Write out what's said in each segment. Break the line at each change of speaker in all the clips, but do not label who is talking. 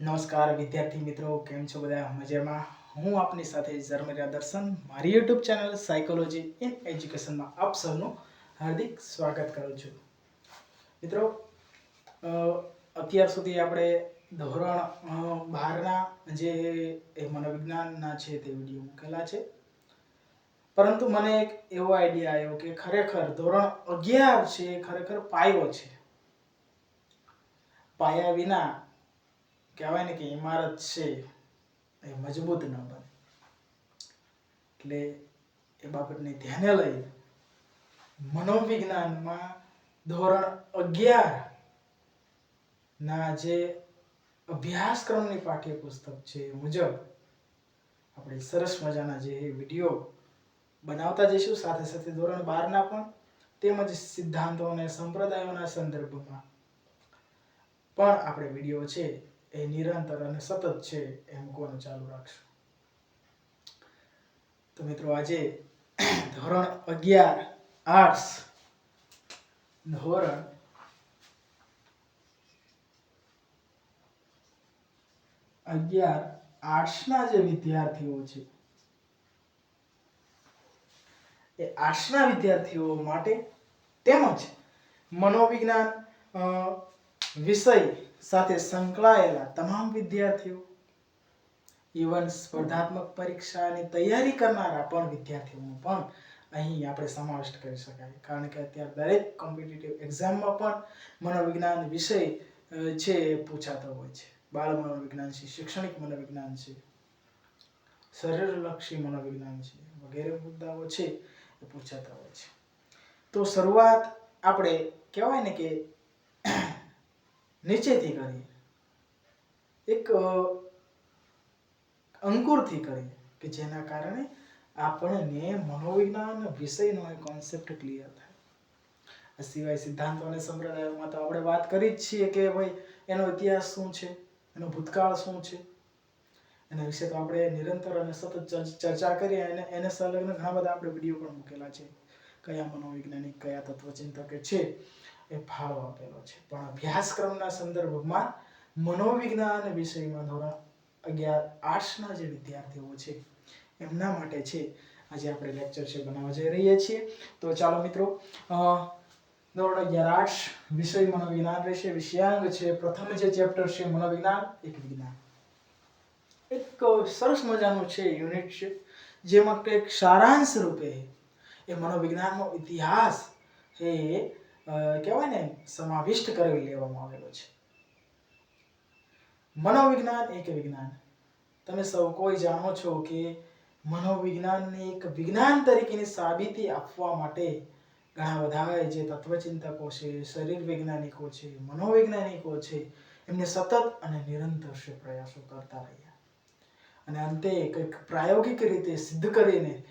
નમસ્કાર વિદ્યાર્થી મિત્રો, કેમ છો બધા? મજામાં? હું આપની સાથે ઝરમેરા દર્શન, મારી યુટ્યુબ ચેનલ સાયકોલોજી ઇન એજ્યુકેશનમાં આપ સૌનું હાર્દિક સ્વાગત કરું છું. મિત્રો અત્યાર સુધી આપણે ધોરણ બારના જે મનોવિજ્ઞાનના છે તે વીડિયો મૂકેલા છે. પરંતુ મને એક એવો આઈડિયા આવ્યો કે ખરેખર ધોરણ અગિયાર છે ખરેખર પાયો છે. પાયા વિના કહેવાય ને કે ઇમારત છે, એ મજબૂત ન બને. એટલે એ બાબતને ધ્યાને લઈ મનોવિજ્ઞાનમાં ધોરણ અગિયાર ના જે અભ્યાસક્રમની પાઠ્યપુસ્તક છે મુજબ આપણે સરસ મજાના જે વીડિયો બનાવતા જઈશું, સાથે સાથે ધોરણ બારના પણ, તેમજ સિદ્ધાંતો અને સંપ્રદાયોના સંદર્ભમાં પણ આપણે વીડિયો છે એ નિરંતર અને સતત છે એમ મૂકવાનું ચાલુ રાખશું? તો મિત્રો, આજે ધોરણ અગિયાર આર્ટ્સ ધોરણ અગિયાર આર્ટ્સના જે વિદ્યાર્થીઓ છે, એ આર્ટ્સના વિદ્યાર્થીઓ માટે તેમજ મનોવિજ્ઞાન વિષય સાથે સંકળાયેલા તમામ વિદ્યાર્થીઓ ઇવન સ્પર્ધાત્મક પરીક્ષાની તૈયારી કરનારા પણ વિદ્યાર્થીઓનો પણ અહીં આપણે સમાવિષ્ટ કરી શકાય. કારણ કે અત્યારે દરેક કોમ્પિટિટિવ એક્ઝામમાં પણ મનોવિજ્ઞાન વિષય છે એ પૂછાતો હોય છે. બાળ મનોવિજ્ઞાન છે, શૈક્ષણિક મનોવિજ્ઞાન છે, શરીરલક્ષી મનોવિજ્ઞાન છે, વગેરે મુદ્દાઓ છે એ પૂછાતા હોય છે. તો શરૂઆત આપણે કહેવાય ને કે નીચેથી કરીએ. એક અંકુરથી કરીએ કે જેના કારણે આપણને મનોવિજ્ઞાન વિષયનો એ કોન્સેપ્ટ ક્લિયર થાય. આ સિવાય સિદ્ધાંતો અને સંપ્રદાયોમાં તો આપણે વાત કરી જ છીએ કે ભાઈ એનો ઇતિહાસ શું છે? એનો ભૂતકાળ શું છે? એના વિશે તો આપણે નિરંતર અને સતત ચર્ચા કરીએ અને એને સંલગ્ન ઘણા બધા આપણે વીડિયો પણ મૂકેલા છે. કયા મનોવૈજ્ઞાનિક, કયા તત્વચિંતકે છે? એ ફાળો આપેલો છે. પણ અભ્યાસક્રમના સંદર્ભમાં મનોવિજ્ઞાન વિષયમાં ધોરણ અગિયાર આર્ટ્સના જે વિદ્યાર્થીઓ છે, એમના માટે છે આજે આપણે લેક્ચર છે બનાવવા જઈ રહીએ છીએ. તો ચાલો મિત્રો ધોરણ અગિયાર આર્ટ્સ વિષય મનોવિજ્ઞાન રહેશે વિષયાંગ છે. પ્રથમ જે ચેપ્ટર છે મનોવિજ્ઞાન, એક વિજ્ઞાન. એક સરસ મજાનું છે યુનિટ છે, જેમાં કંઈક સારાંશ રૂપે એ મનોવિજ્ઞાનનો ઇતિહાસ એ કહેવાય ને, સમાવિષ્ટ કરી લેવામાં આવેલો છે. મનોવિજ્ઞાન એક વિજ્ઞાન. તમે સૌ કોઈ જાણો છો કે મનોવિજ્ઞાનને એક વિજ્ઞાન તરીકેની સાબિતી આપવા માટે ઘણા બધા જે તત્વચિંતકો છે, શરીર વૈજ્ઞાનિકો છે, મનોવૈજ્ઞાનિકો છે, એમને સતત અને નિરંતર પ્રયાસો કરતા રહ્યા. અને અંતે કંઈક પ્રાયોગિક રીતે સિદ્ધ કરીને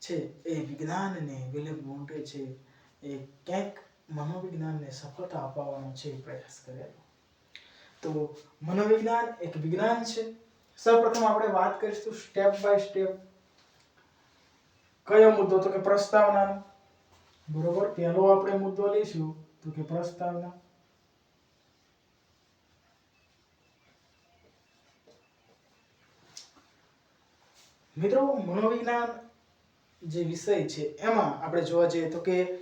છે, એ વિજ્ઞાનને વિલેપ મોટે છે, એ ક્યાંક મનોવિજ્ઞાનને સફળતા અપાવવાનો છે એ પ્રયાસ કરેલો તો મનોવિજ્ઞાન એક વિજ્ઞાન છે. સૌપ્રથમ આપણે વાત કરીશું સ્ટેપ બાય સ્ટેપ કયો મુદ્દો? તો કે પ્રસ્તાવનાનો બરોબર? પહેલો આપણે મુદ્દો લઈશું. તો કે પ્રસ્તાવના. મિત્રો, મનોવિજ્ઞાન જે વિષય છે, એમાં આપણે જોવા જઈએ તો કે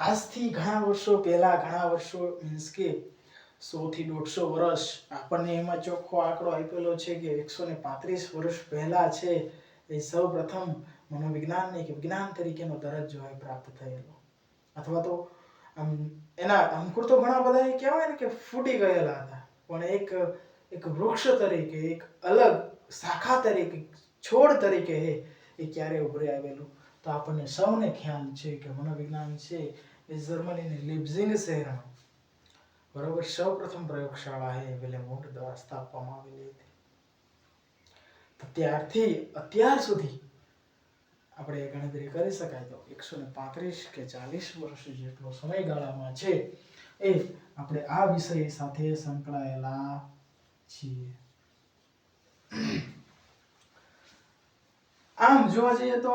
આજથી ઘણા વર્ષો પહેલા, ઘણા વર્ષો મીન્સ કે સોથી દોઢસો વર્ષ આપણને એમાં ચોખ્ખો આંકડો આપેલો છે કે એકસો ને પાંત્રીસ વર્ષ પહેલા છે એ સૌ પ્રથમ મનોવિજ્ઞાનને એક વિજ્ઞાન તરીકેનો દરજ્જો એ પ્રાપ્ત થયેલો. અથવા તો આમ એના અંકુર તો ઘણા બધા એ કહેવાય ને કે ફૂટી ગયેલા હતા, પણ એક એક વૃક્ષ તરીકે, એક અલગ શાખા તરીકે છોડ તરીકે એ ક્યારે ઉભરી આવેલું. તો આપણને સૌને ખ્યાલ છે કે મનોવિજ્ઞાન છે એ જર્મનીની લિપ્ઝિંગ શહેરમાં બરોબર, સૌપ્રથમ પ્રયોગશાળા એ વિલેમોન્ટ દ્વારા સ્થાપવામાં આવેલી હતી. ત્યારથી અત્યાર સુધી આપણે ગણતરી કરી શકાય તો એકસો ને પાંત્રીસ કે ચાલીસ વર્ષ જેટલો સમયગાળામાં છે એ આપણે આ વિષય સાથે સંકળાયેલા છીએ. આમ જોવા જઈએ તો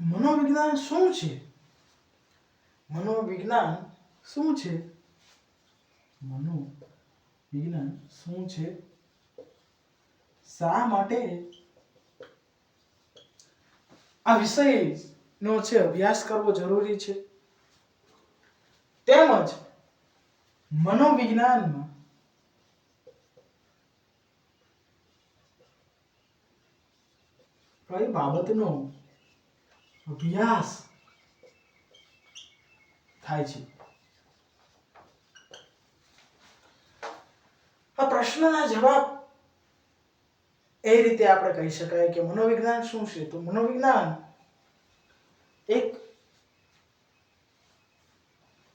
મનોવિજ્ઞાન શું છે? મનોવિજ્ઞાન શું છે? મનોવિજ્ઞાન શું છે? શા માટે? આ વિષયનો છે અભ્યાસ કરવો જરૂરી છે. તેમજ મનોવિજ્ઞાનમાં કઈ બાબતનો અભ્યાસ થાય છે. આ પ્રશ્નના જવાબ એ રીતે આપણે કહી શકાય કે મનોવિજ્ઞાન શું છે? તો મનોવિજ્ઞાન એક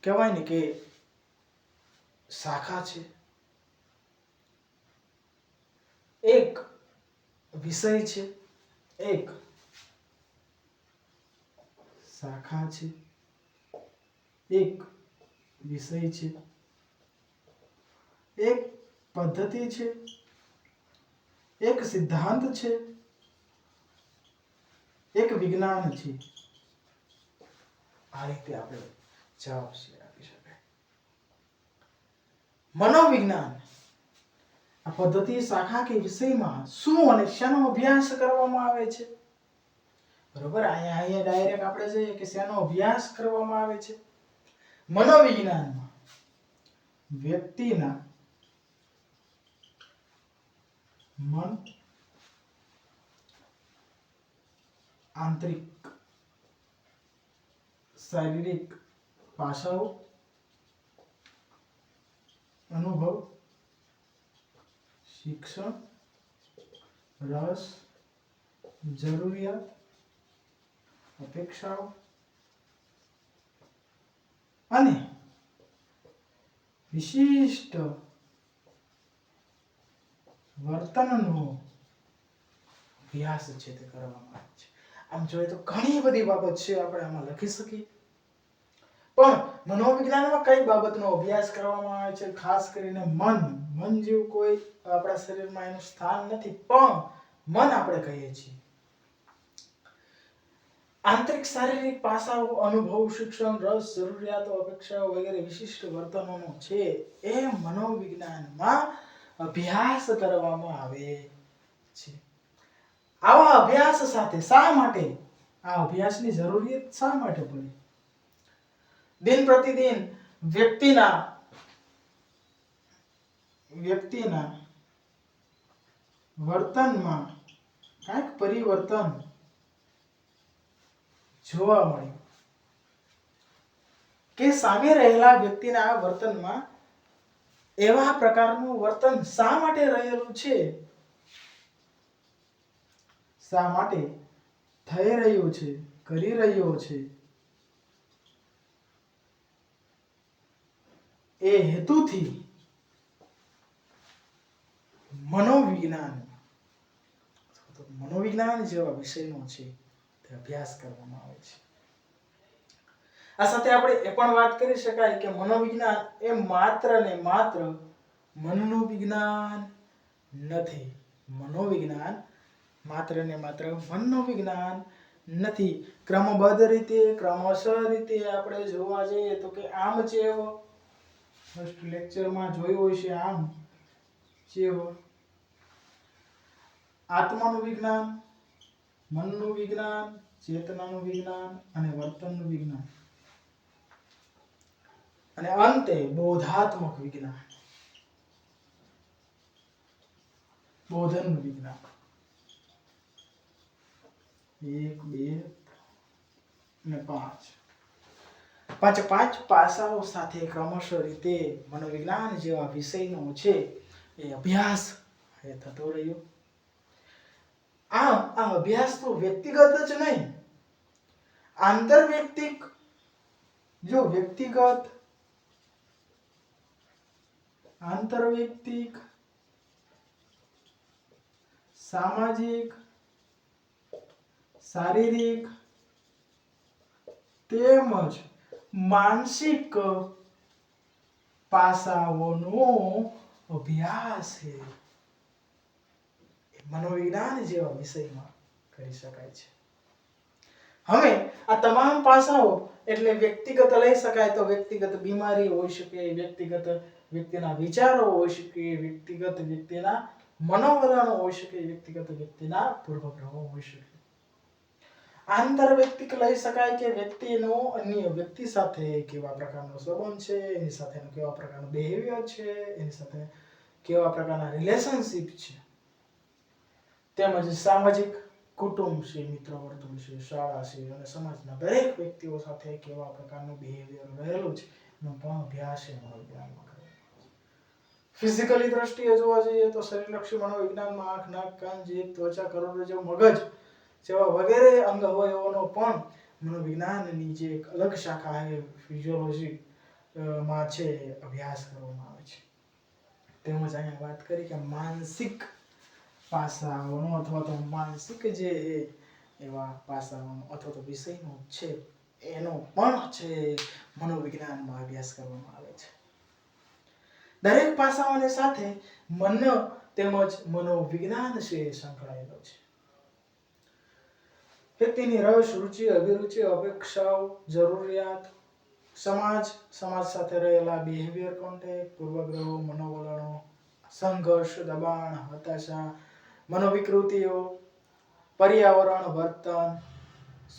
કહેવાય ને કે શાખા છે. એક વિષય છે. એક શાખા છે. એક વિષય છે. એક પદ્ધતિ છે. એક સિદ્ધાંત છે. એક વિજ્ઞાન છે. આ રીતે આપણે જવાબ છે આપી શકાય. મનોવિજ્ઞાન. આ પદ્ધતિ શાખા કે વિષયમાં શું અને શેનો અભ્યાસ કરવામાં આવે છે? બરોબર? અહીંયા અહીંયા ડાયરેક્ટ આપણે જોઈએ કે શેનો અભ્યાસ કરવામાં આવે છે? મનોવિજ્ઞાનમાં વ્યક્તિના મન આંતરિક શારીરિક પાસાઓ અનુભવ શિક્ષણ રસ જરૂરિયાત અપેક્ષાઓ અને વિશિષ્ટ વર્તનનો અભ્યાસ છે તે કરવામાં આવે છે. આમ જોઈએ તો ઘણી બધી બાબત છે આપણે આમાં લખી શકીએ. પણ મનોવિજ્ઞાનમાં કઈ બાબતનો અભ્યાસ કરવામાં આવે છે? ખાસ કરીને મન. મન જેવું કોઈ આપણા શરીરમાં એનું સ્થાન નથી, પણ મન આપણે કહીએ છીએ. આંતરિક શારીરિક પાસાઓ, અનુભવ, શિક્ષણ, રસ, જરૂરિયાતો, અપેક્ષાઓ વગેરે વિશિષ્ટ વર્તનોનો છે એ મનોવિજ્ઞાનમાં અભ્યાસ કરવામાં આવે છે. આવા અભ્યાસ સાથે શા માટે? આ અભ્યાસની જરૂરિયાત શા માટે પડી? દિન પ્રતિદિન વ્યક્તિના વ્યક્તિના વર્તનમાં કાંઈક પરિવર્તન જોવા મળ્યું કે સામે રહેલા વ્યક્તિના વર્તનમાં એવા પ્રકારનું વર્તન શા માટે રહેલું છે? શા માટે થઈ રહ્યું છે? કરી રહ્યો છે? એ હેતુથી મનોવિજ્ઞાન મનોવિજ્ઞાન જેવા વિષયનો છે. અભ્યાસ કરવામાં આવે છે. આ સાથે આપણે એ પણ વાત કરી શકાય કે મનોવિજ્ઞાન એ માત્ર ને માત્ર મનનું વિજ્ઞાન નથી. મનોવિજ્ઞાન માત્ર ને માત્ર મનનું વિજ્ઞાન નથી. ક્રમબદ્ધ રીતે, ક્રમશઃ રીતે આપણે જોવા જઈએ તો કે આમ ચેવો ફર્સ્ટ લેક્ચરમાં જોયું હશે આમ ચેવો આત્માનું વિજ્ઞાન, મનનું વિજ્ઞાન ચેતનાનું વિજ્ઞાન અને વર્તનનું વિજ્ઞાન. અને અંતે બોધાત્મક વિજ્ઞાન. બોધનનું વિજ્ઞાન. એક, બે અને પાંચ. પાંચ પાંચ પાસાઓ સાથે ક્રમશ રીતે મનોવિજ્ઞાન જેવા વિષયનો છે એ અભ્યાસ એ થતો રહ્યો. આમ, આ અભ્યાસ તો વ્યક્તિગત જ નહીં આંતરવ્યક્તિક, જો વ્યક્તિગત, આંતરવૈયક્તિક, સામાજિક, શારીરિક, તેમજ માનસિક પાસાઓનો અભ્યાસ છે. મનોવિજ્ઞાન જેવા વિષયમાં કરી શકાય છે. હવે આ તમામ પાસાઓ એટલે વ્યક્તિગત લઈ શકાય તો વ્યક્તિગત બીમારી હોઈ શકે, વ્યક્તિગત વ્યક્તિના વિચારો હોઈ શકે, વ્યક્તિગત વ્યક્તિના મનોવલણો હોઈ શકે, વ્યક્તિગત વ્યક્તિના પૂર્વગ્રહો હોઈ શકે. આંતર વ્યક્તિક લઈ શકાય કે વ્યક્તિનો અન્ય વ્યક્તિ સાથે કેવા પ્રકારનો સંબંધ છે, એની સાથેનો કેવા પ્રકારનો બિહેવિયર છે, એની સાથે કેવા પ્રકારના રિલેશનશિપ છે. તેમજ સામાજિક કુટુંબ છે મિત્ર વર્તુળ છે શાળા છે અને સમાજના દરેક વ્યક્તિઓ સાથે કેવા પ્રકારનું બિહેવિયર રહેલું છે, એનો પણ અભ્યાસ છે. મનોવિજ્ઞાનમાં ફિઝિકલી દ્રષ્ટિએ જોવા જઈએ તો શરીરલક્ષી મનોવિજ્ઞાનમાં આંખ, નાક, કાન, જીભ, ત્વચા કરોડરજ્જુ મગજ જેવા વગેરે અંગ અવયવોનો પણ મનોવિજ્ઞાનની જે એક અલગ શાખા છે ફિઝિયોલોજી માં છે અભ્યાસ કરવામાં આવે છે. તેમજ અહીંયા વાત કરી કે માનસિક પાસાઓનો અથવા તો માનસિક જે એવા પાસાઓનો અથવા તો વિષયનો છે, એનો પણ છે, મનોવિજ્ઞાનમાં અભ્યાસ કરવામાં આવે છે. દરેક પાસાઓની સાથે મન તેમજ મનોવિજ્ઞાન છે સંકળાયેલો છે. વ્યક્તિની રસ, રુચિ, અભિરુચિ, અપેક્ષાઓ, જરૂરિયાત, સમાજ સમાજ સાથે રહેલા બિહેવિયર કોન્ટેક્ટ પૂર્વગ્રહો, મનોવલણો, સંઘર્ષ, દબાણ, હતાશા મનોવિકૃતિઓ, પર્યાવરણ, વર્તન,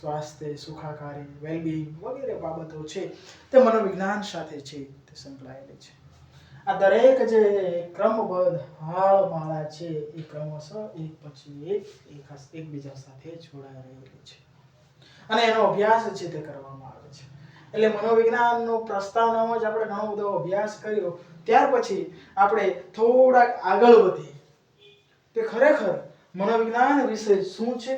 સ્વાસ્થ્ય, સુખાકારી વેલબિંગ વગેરે બાબતો છે. તે મનોવિજ્ઞાન સાથે છે. તે સંકળાયેલી છે. આ દરેક જે ક્રમબદ્ધ હાળમાળા છે, એ ક્રમશઃ એક પછી એક એક એકબીજા સાથે જોડાઈ રહેલી છે. અને એનો અભ્યાસ છે તે કરવામાં આવે છે. એટલે મનોવિજ્ઞાનનો પ્રસ્તાવનામાં જ આપણે ઘણો બધો અભ્યાસ કર્યો. ત્યાર પછી આપણે થોડાક આગળ વધીએ. કે ખરેખર મનોવિજ્ઞાન વિશે શું છે?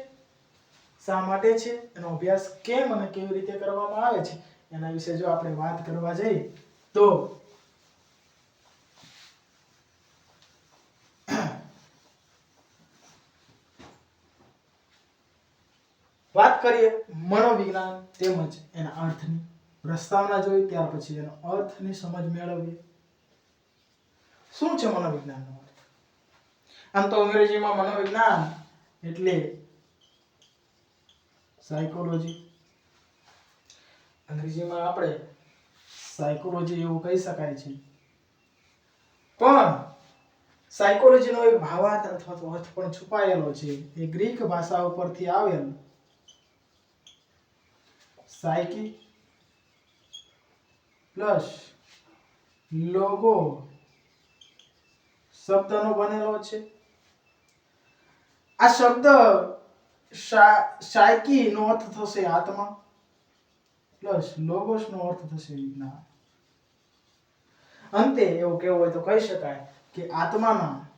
શા માટે છે? એનો અભ્યાસ કેમ અને કેવી રીતે કરવામાં આવે છે? એના વિશે જો આપણે વાત કરવા જઈએ, તો વાત કરીએ મનોવિજ્ઞાન તેમજ એના અર્થની. પ્રસ્તાવના જોઈ ત્યાર પછી એનો અર્થની સમજ મેળવીએ. શું છે મનોવિજ્ઞાનનો આમ તો અંગ્રેજીમાં મનોવિજ્ઞાન એટલે સાયકોલોજી અંગ્રેજીમાં આપણે સાયકોલોજી એવું કહી શકાય છે. પણ સાયકોલોજીનો એક ભાવાર્થ અથવા તો અર્થ પણ છુપાયેલો છે. એ ગ્રીક ભાષા ઉપરથી આવેલ સાયકી પ્લસ લોગો શબ્દનો બનેલો છે. આ શબ્દ શાયકી નો અર્થ થશે આત્મા. પ્લસ લોગોસ નો અર્થ થશે વિજ્ઞાન. અંતે એવું કેવું હોય તો કહી શકાય કે આત્મામાં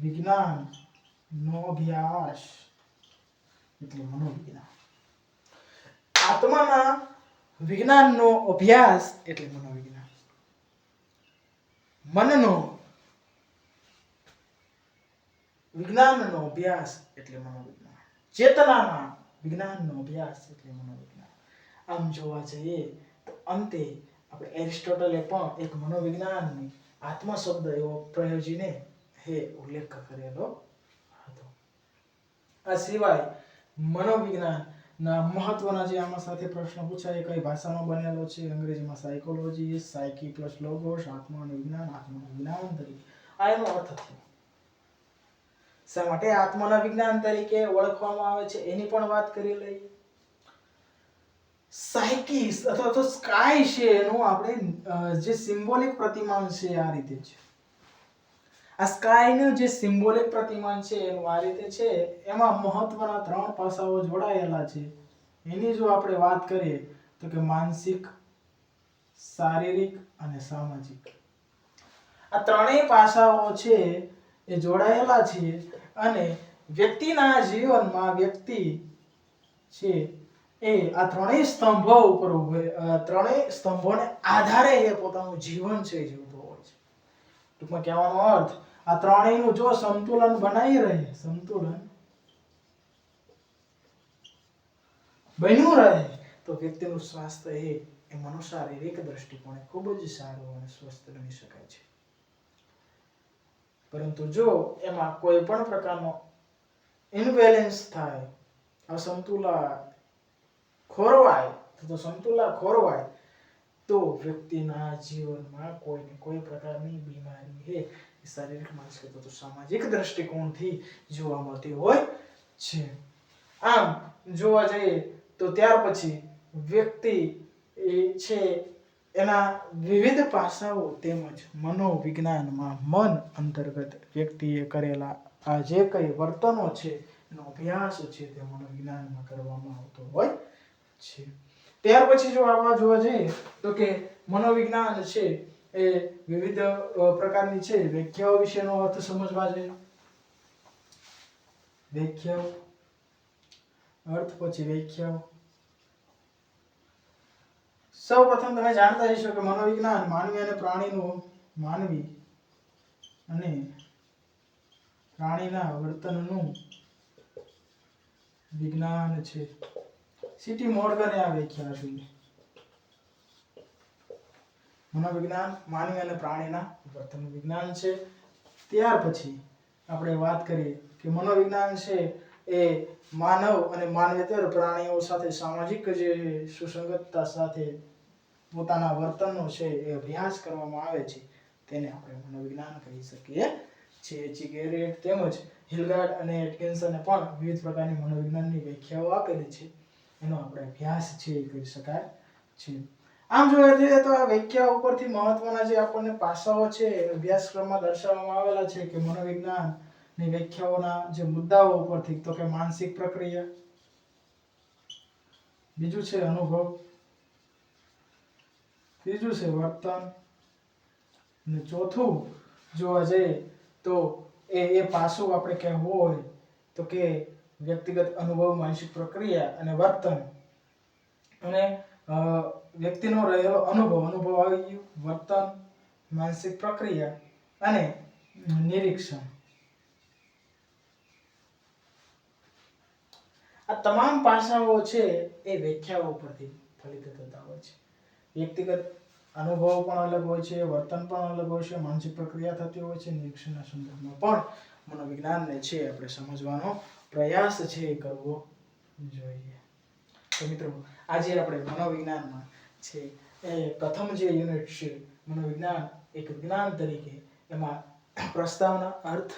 વિજ્ઞાન નો અભ્યાસ એટલે મનોવિજ્ઞાન. આત્મામાં વિજ્ઞાનનો અભ્યાસ એટલે મનોવિજ્ઞાન. મનનો વિજ્ઞાનનો અભ્યાસ એટલે મનોવિજ્ઞાન. ચેતનામાં વિજ્ઞાનનો અભ્યાસ એટલે મનોવિજ્ઞાન. આમ જોવા જઈએ તો અંતે આપણે એરિસ્ટોટલે પણ એક મનોવિજ્ઞાનની આત્મા શબ્દ એવો પ્રયોજીને હે ઉલ્લેખ કરેલો હતો. આ સિવાય મનોવિજ્ઞાનના મહત્વના જે આમાં સાથે પ્રશ્ન પૂછાય, એ કઈ ભાષામાં બનેલો છે? અંગ્રેજીમાં સાયકોલોજી સાયકી પ્લસ લોગોસ આત્મા અને વિજ્ઞાન આત્મા વિજ્ઞાન તરીકે. આ એનો અર્થ થયો. શા માટે આત્માના વિજ્ઞાન તરીકે ઓળખવામાં આવે છે? એની પણ વાત કરી લઈએ. સાયકીસ અથવા તો સ્કાય છે એનું આપણે જે સિમ્બોલિક પ્રતિમાન છે આ રીતે છે. આ સ્કાયનું જે સિમ્બોલિક પ્રતિમાન છે એનું આ રીતે છે. એમાં મહત્વના ત્રણ પાસાઓ જોડાયેલા છે. એની જો આપણે વાત કરીએ, તો કે માનસિક, શારીરિક અને સામાજિક. આ ત્રણેય પાસાઓ છે એ જોડાયેલા છે અને વ્યક્તિના જીવનમાં વ્યક્તિ છે એ આ ત્રણેય સ્તંભો ઉપર ત્રણેય સ્તંભોને આધારે એ પોતાનું જીવન છે જીવતો હોય છે. ટૂંકમાં કહેવાનો અર્થ, આ ત્રણેયનું જો સંતુલન બનાવી રહે, સંતુલન બન્યું રહે, તો વ્યક્તિનું સ્વાસ્થ્ય એ એ મનોશારીરિક દ્રષ્ટિકોણે ખૂબ જ સારું અને સ્વસ્થ બની શકાય છે. પરંતુ જો એમાં કોઈ પણ પ્રકારનો ઇનબેલેન્સ થાય અસંતુલા ખોરવાય તો સંતુલા ખોરવાય તો વ્યક્તિના જીવનમાં કોઈ ને કોઈ પ્રકારની બીમારી હે. શારીરિક માનસિક તો સામાજિક દ્રષ્ટિકોણથી જોવા મળતી હોય છે. આમ જોવા જઈએ તો ત્યાર પછી વ્યક્તિ એ છે એના વિવિધ પાસાઓ તેમજ મનોવિજ્ઞાનમાં મન અંતર્ગત વ્યક્તિએ કરેલા આ જે કંઈ વર્તનો છે, એનો અભ્યાસ છે તે મનોવિજ્ઞાનમાં કરવામાં આવતો હોય છે. ત્યાર પછી જો આમાં જોવા જઈએ, તો કે મનોવિજ્ઞાન છે એ વિવિધ પ્રકારની છે. વ્યાખ્યાઓ વિશેનો અર્થ સમજવા જોઈએ. વ્યાખ્યાઓ, અર્થ પછી વ્યાખ્યાઓ. સૌ પ્રથમ તમે જાણતા હશો કે મનોવિજ્ઞાન માનવી અને પ્રાણીનું માનવી અને પ્રાણીના વર્તનનું વિજ્ઞાન છે. સિટી મોર્ગને આ વ્યાખ્યા આપી. મનોવિજ્ઞાન માનવી અને પ્રાણીના વર્તન વિજ્ઞાન છે. ત્યાર પછી આપણે વાત કરીએ કે મનોવિજ્ઞાન છે એ માનવ અને માનવેતર પ્રાણીઓ સાથે સામાજિક જે સુસંગતતા સાથે પોતાના વર્તનનો છે એ અભ્યાસ કરવામાં આવે છે, તેને આપણે મનોવિજ્ઞાન કહી શકીએ છીએ. ચિગેરેટ તેમજ હિલગાર્ડ અને એટકિન્સને પણ વિવિધ પ્રકારની મનોવિજ્ઞાનની વ્યાખ્યાઓ આપેલી છે. એનો આપણે અભ્યાસ છે એ કરી શકાય છે. આમ જોવા જઈએ તો આ વ્યાખ્યા ઉપરથી મહત્વના જે આપણને પાસાઓ છે અભ્યાસક્રમમાં દર્શાવવામાં આવેલા છે કે મનોવિજ્ઞાનની વ્યાખ્યાઓના જે મુદ્દાઓ ઉપરથી, તો કે માનસિક પ્રક્રિયા. બીજું છે અનુભવ. ત્રીજું છે વર્તન. અને ચોથું જોવા જઈએ તો એ એ પાસું આપણે કહેવું હોય તો કે વ્યક્તિગત અનુભવ, માનસિક પ્રક્રિયા અને વર્તન. અને વ્યક્તિનો રહેલો અનુભવ અનુભવ આવી ગયું. વર્તન, માનસિક પ્રક્રિયા અને નિરીક્ષણ. આ તમામ પાસાઓ છે એ વ્યાખ્યાઓ પરથી ફલિત થતા હોય છે. વ્યક્તિગત અનુભવ પણ અલગ હોય છે, વર્તન પણ અલગ હોય છે, માનસિક પ્રક્રિયા થતી હોય છે, નિરીક્ષણના સંદર્ભમાં પણ મનોવિજ્ઞાનને છે આપણે સમજવાનો પ્રયાસ છે એ કરવો જોઈએ. તો મિત્રો, આજે આપણે મનોવિજ્ઞાનમાં છે એ પ્રથમ જે યુનિટ છે, મનોવિજ્ઞાન એક વિજ્ઞાન તરીકે એમાં પ્રસ્તાવના, અર્થ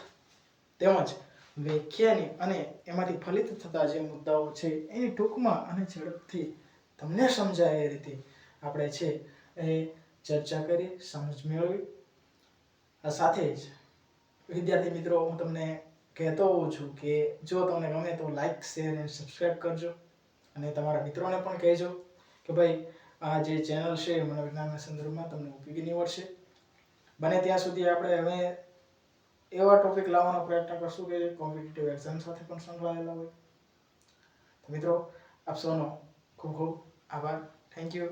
તેમજ વ્યાખ્યાની અને એમાંથી ફલિત થતા જે મુદ્દાઓ છે એની ટૂંકમાં અને ઝડપથી તમને સમજાય એ રીતે આપણે છે એ ચર્ચા કરી, સમજ મેળવી. આ સાથે જ વિદ્યાર્થી મિત્રો, હું તમને કહેતો હોઉં છું કે જો તમને ગમે તો લાઈક શેર એન્ડ સબસ્ક્રાઈબ કરજો. અને તમારા મિત્રોને પણ કહેજો કે ભાઈ, આ જે ચેનલ છે, મનોવિજ્ઞાનના સંદર્ભમાં તમને ઉપયોગી નીવડશે. બને ત્યાં સુધી આપણે હવે એવા ટોપિક લાવવાનો પ્રયત્ન કરશું કે કોમ્પિટિટિવ એક્ઝામ સાથે પણ સંકળાયેલા હોય. તો મિત્રો, આપ સૌનો ખૂબ ખૂબ આભાર. Thank you